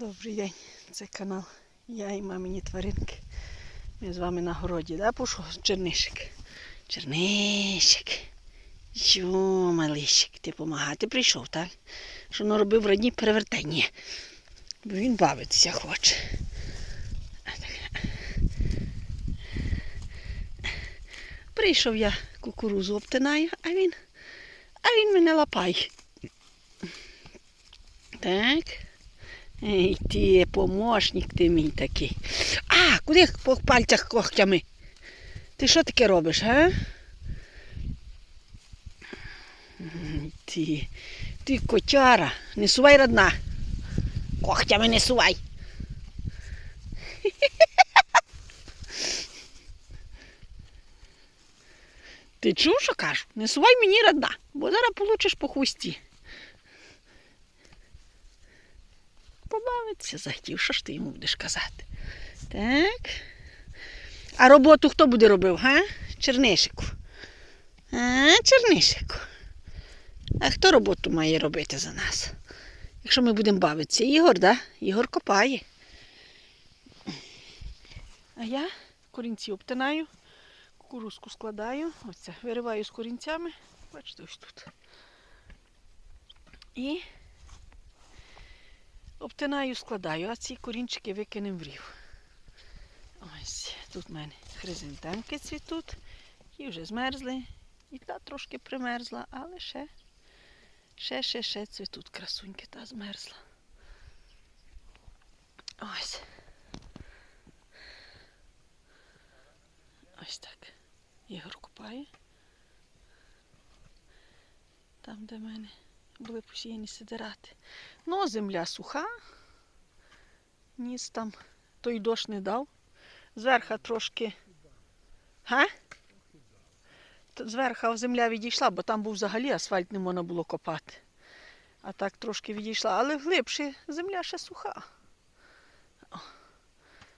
Добрий день, це канал Я і мамині тваринки. Ми з вами на городі, да, пушу? Чернишик. Чернишик. Що, малишик, ти помагати прийшов, так? Що не робив родні перевертання. Бо він бавитися хоче. Прийшов я кукурузу обтинаю, а він, а він мене лапає. Так. Ей, ти помощник ти мій такий. А, куди по пальцях когтями? Ти що таке робиш, га? Ти, ти котяра, не сувай родна. Когтями не сувай. Ти чув, що кажу? Не сувай мені родна, бо зараз получиш по хвості. Побавитися захотів, що ж ти йому будеш казати? Так. А роботу хто буде робив, га? Чернишику. А, Чернишику. А хто роботу має робити за нас? Якщо ми будемо бавитися, Ігор, да? Ігор копає. А я корінці обтинаю, кукурузку складаю, оце, вириваю з корінцями. Бачите, ось тут. І обтинаю, складаю, а ці корінчики викинемо в рів. Ось тут в мене хризантемки цвітуть, і вже змерзли. І та трошки примерзла, але ще, ще, ще, ще цвітуть красуньки, та змерзла. Ось. Ось так. Ігор купає. Там, де в мене були посіяні сидирати. Ну, земля суха. Ніс там той дощ не дав. Зверха трошки. Га? Зверха земля відійшла, бо там був взагалі асфальт не можна було копати. А так трошки відійшла. Але глибше земля ще суха.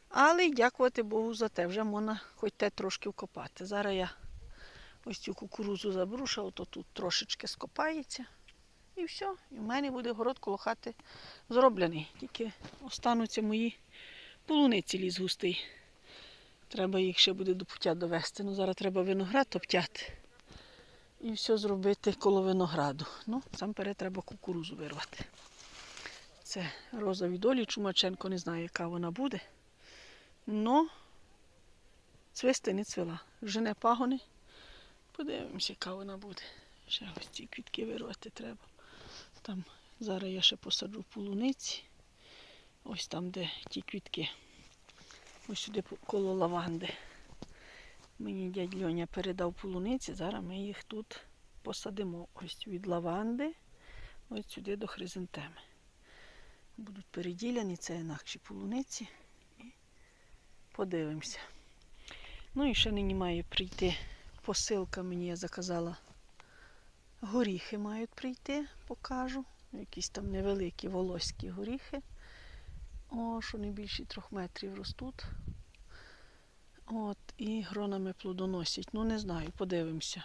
Але дякувати Богу за те, вже можна хоч те трошки вкопати. Зараз я ось цю кукурузу забрушу, ото тут трошечки скопається. І все. І в мене буде город коло хати зроблений. Тільки остануться мої полуниці ліс густий. Треба їх ще буде до пуття довести. Ну, зараз треба виноград топтяти. І все зробити коло винограду. Ну, сам перед треба кукурузу вирвати. Це роза від Олі Чумаченко, не знаю, яка вона буде. Но цвисти не цвела. Жене пагони. Подивимося, яка вона буде. Ще ось ці квітки вирвати треба. Там зараз я ще посаджу полуниці. Ось там, де ті квітки. Ось сюди коло лаванди. Мені дядь Льоня передав полуниці, зараз ми їх тут посадимо. Ось від лаванди, ось сюди до хризантеми. Будуть переділяні, це інакші полуниці. І подивимося. Ну і ще нині має прийти посилка, мені я заказала. Горіхи мають прийти, покажу. Якісь там невеликі волоські горіхи. О, що не більше трьох метрів ростуть. От, і гронами плодоносять. Ну, не знаю, подивимося.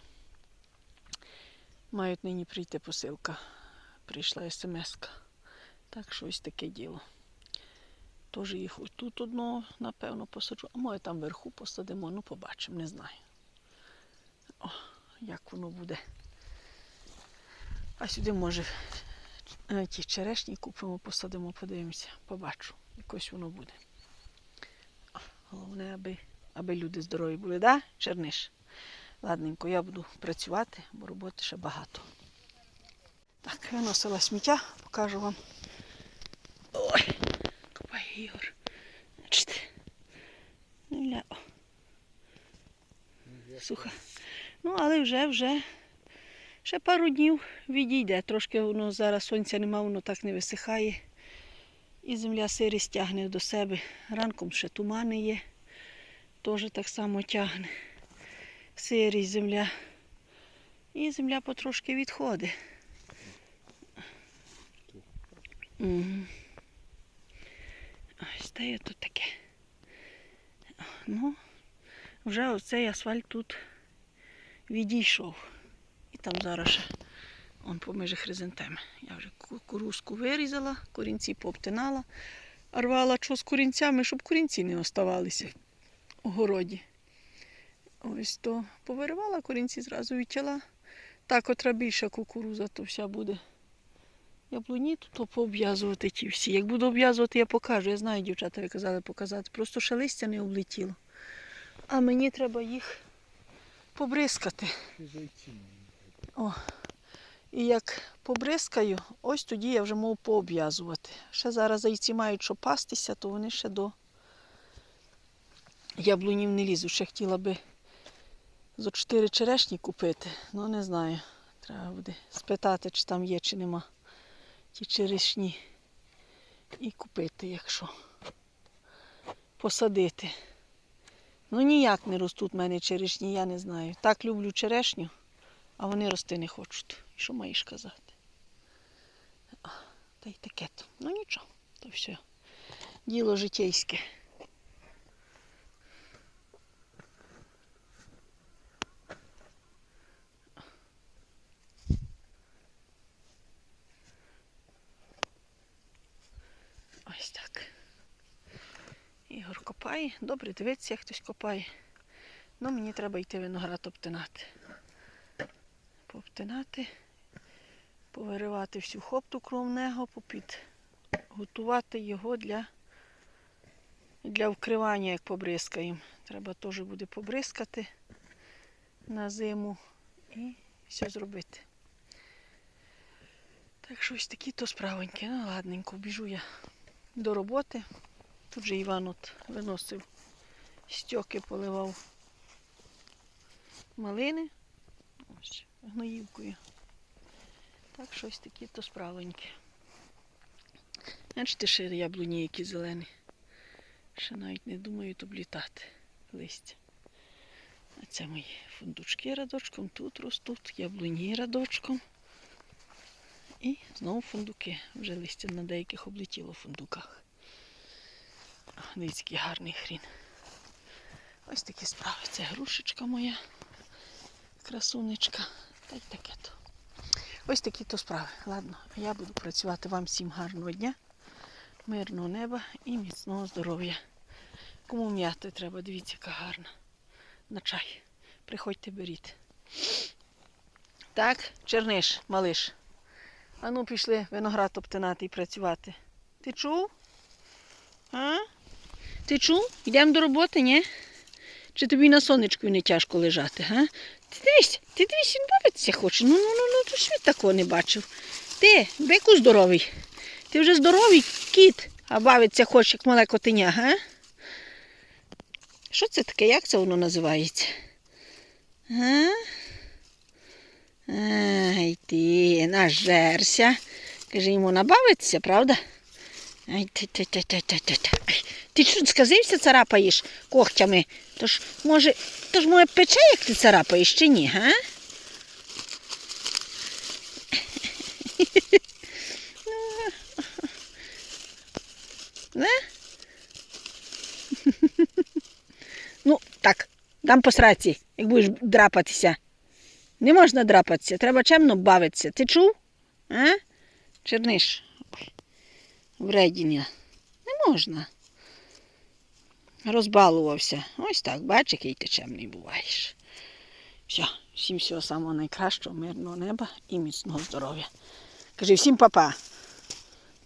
Мають нині прийти посилка. Прийшла смс-ка. Так що ось таке діло. Тож їх ось тут одного, напевно, посаджу, а може там вверху посадимо, ну побачимо, не знаю. О, як воно буде. А сюди, може, ті черешні купимо, посадимо, подивимося, побачу. Якось воно буде. Головне, аби, аби люди здорові були, да, Черниш? Ладненько, я буду працювати, бо роботи ще багато. Так, виносила сміття, покажу вам. Ой, копай Ігор. Бачите? Ля. Суха. Ну, але вже, вже ще пару днів відійде. Трошки воно зараз сонця нема, воно так не висихає. І земля сирість тягне до себе. Ранком ще тумани є. Теж так само тягне. Сирість земля. І земля потрошки відходить. Мгм. Ось та є тут таке. Ну, вже оцей асфальт тут відійшов. І там зараз ще он поміж хризантеми. Я вже кукурузку вирізала, корінці пообтинала. рвала що з курінцями, щоб курінці не оставалися у городі. Ось то повиривала корінці, зразу відтяла. Та, котра більша кукуруза, то вся буде. Яблуні, то пообв'язувати ті всі. Як буду обв'язувати, я покажу. Я знаю, дівчата, ви казали показати. Просто ще листя не облетіло. А мені треба їх побризкати. О. І як побризкаю, ось тоді я вже можу пообв'язувати. Ще зараз зайці мають що пастися, то вони ще до яблунів не лізуть. Ще хотіла би зо чотири черешні купити, ну не знаю. Треба буде спитати, чи там є, чи нема ті черешні. І купити, якщо посадити. Ну ніяк не ростуть в мене черешні, я не знаю. Так люблю черешню, а вони рости не хочуть. І Що маєш казати? Та й таке то. Ну нічого, то все. Діло житейське. Ось так. Ігор копає. Добре, дивиться, як хтось копає. Ну, мені треба йти виноград обтинати. Пообтинати, повиривати всю хопту кровного, попідготувати його для, для вкривання, як побризкаємо. Треба теж буде побризкати на зиму і все зробити. Так що ось такі то справоньки. Ну, ладненько, біжу я до роботи. Тут же Іван от виносив стьоки, поливав малини. Гноївкою. Так, щось такі то справоньки. Бачите, ще яблуні які зелені. Ще навіть не думають облітати листя. А це мої фундучки рядочком, тут ростуть, яблуні рядочком. І знову фундуки. Вже листя на деяких облетіло в фундуках. Дивіться, який гарний хрін. Ось такі справи. Це грушечка моя, красунечка. Та й таке то. Ось такі то справи. Ладно, я буду працювати вам всім гарного дня, мирного неба і міцного здоров'я. Кому м'яти треба, дивіться, яка гарна. На чай. Приходьте, беріть. Так, черниш, малиш. А ну пішли виноград обтинати і працювати. Ти чув? А? Ти чув? Йдемо до роботи, ні? Чи тобі на сонечку не тяжко лежати, га? Ти дивись, ти дивись, він бавитися хоче. Ну, ну, ну, ну, то світ такого не бачив. Ти, бику здоровий. Ти вже здоровий кіт, а бавиться хоче, як мале котеня, га? Що це таке? Як це воно називається? А? Ай ти, нажерся. Каже, йому набавиться, правда? Ай ти ти ти ти ти ти ти. Що сказився царапаєш когтями? Тож, може, тож може пече, як ти царапаєш, чи ні, га? Не? Ну, так, дам по сраці, як будеш драпатися. Не можна драпатися, треба чемно бавитися. Ти чув? А? Черниш. Вредіння. Не можна. Розбалувався. Ось так, бач, який ти чемний буваєш. Все, всім всього самого найкращого, мирного неба і міцного здоров'я. Кажи всім папа.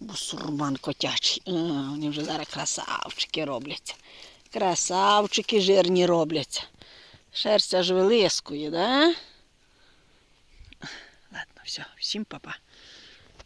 Бусурман котячий. А, вони вже зараз красавчики робляться. Красавчики жирні робляться. Шерсть аж вилискує, да? Ладно, все, всім папа.